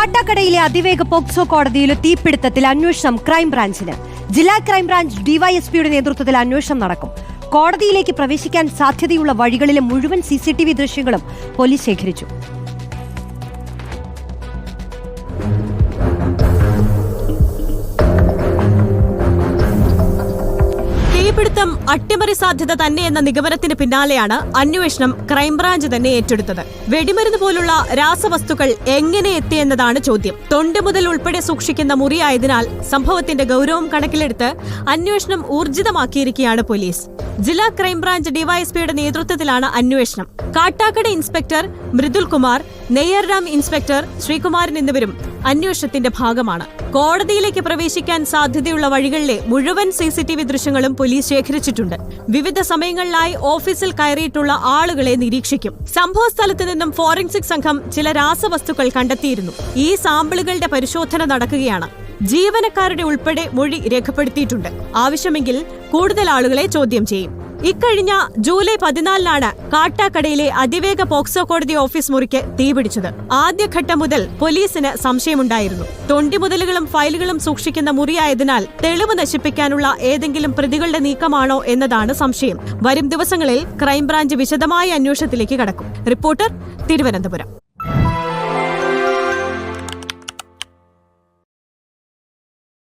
കാട്ടാക്കടയിലെ അതിവേഗ പോക്സോ കോടതിയിലെ തീപിടുത്തത്തിൽ അന്വേഷണം ക്രൈംബ്രാഞ്ചിന്. ജില്ലാ ക്രൈംബ്രാഞ്ച് ഡിവൈഎസ്പിയുടെ നേതൃത്വത്തിൽ അന്വേഷണം നടക്കും. കോടതിയിലേക്ക് പ്രവേശിക്കാൻ സാധ്യതയുള്ള വഴികളിലെ മുഴുവൻ സിസിടിവി ദൃശ്യങ്ങളും പോലീസ് ശേഖരിച്ചു. തീപിടുത്തം അട്ടിമറി സാധ്യത തന്നെ എന്ന നിഗമനത്തിന് പിന്നാലെയാണ് അന്വേഷണം ക്രൈംബ്രാഞ്ച് തന്നെ ഏറ്റെടുത്തത്. വെടിമരുന്ന് പോലുള്ള രാസവസ്തുക്കൾ എങ്ങനെ എത്തിയെന്നതാണ് ചോദ്യം. തൊണ്ട് മുതൽ ഉൾപ്പെടെ സൂക്ഷിക്കുന്ന മുറിയായതിനാൽ സംഭവത്തിന്റെ ഗൗരവം കണക്കിലെടുത്ത് അന്വേഷണം ഊർജിതമാക്കിയിരിക്കുകയാണ് പോലീസ്. ജില്ലാ ക്രൈംബ്രാഞ്ച് ഡിവൈഎസ്പിയുടെ നേതൃത്വത്തിലാണ് അന്വേഷണം. കാട്ടാക്കട ഇൻസ്പെക്ടർ മൃദുൽ കുമാർ നെയ്യർഡാം ഇൻസ്പെക്ടർ ശ്രീകുമാരൻ എന്നിവരും അന്വേഷണത്തിന്റെ ഭാഗമാണ്. കോടതിയിലേക്ക് പ്രവേശിക്കാൻ സാധ്യതയുള്ള വഴികളിലെ മുഴുവൻ സി സി ടി വി ദൃശ്യങ്ങളും പോലീസ് ശേഖരിച്ചിട്ടുണ്ട്. വിവിധ സമയങ്ങളിലായി ഓഫീസിൽ കയറിയിട്ടുള്ള ആളുകളെ നിരീക്ഷിക്കും. സംഭവ സ്ഥലത്ത് നിന്നും ഫോറൻസിക് സംഘം ചില രാസവസ്തുക്കൾ കണ്ടെത്തിയിരുന്നു. ഈ സാമ്പിളുകളുടെ പരിശോധന നടക്കുകയാണ്. ജീവനക്കാരുടെ ഉൾപ്പെടെ മൊഴി രേഖപ്പെടുത്തിയിട്ടുണ്ട്. ആവശ്യമെങ്കിൽ കൂടുതൽ ആളുകളെ ചോദ്യം ചെയ്യും. ഇക്കഴിഞ്ഞ ജൂലൈ പതിനാലിനാണ് കാട്ടാക്കടയിലെ അതിവേഗ പോക്സോ കോടതി ഓഫീസ് മുറിക്ക് തീപിടിച്ചത് ആദ്യഘട്ടം മുതൽ പോലീസിന് സംശയമുണ്ടായിരുന്നു. തൊണ്ടിമുതലുകളും ഫയലുകളും സൂക്ഷിക്കുന്ന മുറിയായതിനാൽ തെളിവ് നശിപ്പിക്കാനുള്ള ഏതെങ്കിലും പ്രതികളുടെ നീക്കമാണോ എന്നതാണ് സംശയം. വരും ദിവസങ്ങളിൽ ക്രൈംബ്രാഞ്ച് വിശദമായ അന്വേഷണത്തിലേക്ക് കടക്കും. റിപ്പോർട്ടർ തിരുവനന്തപുരം.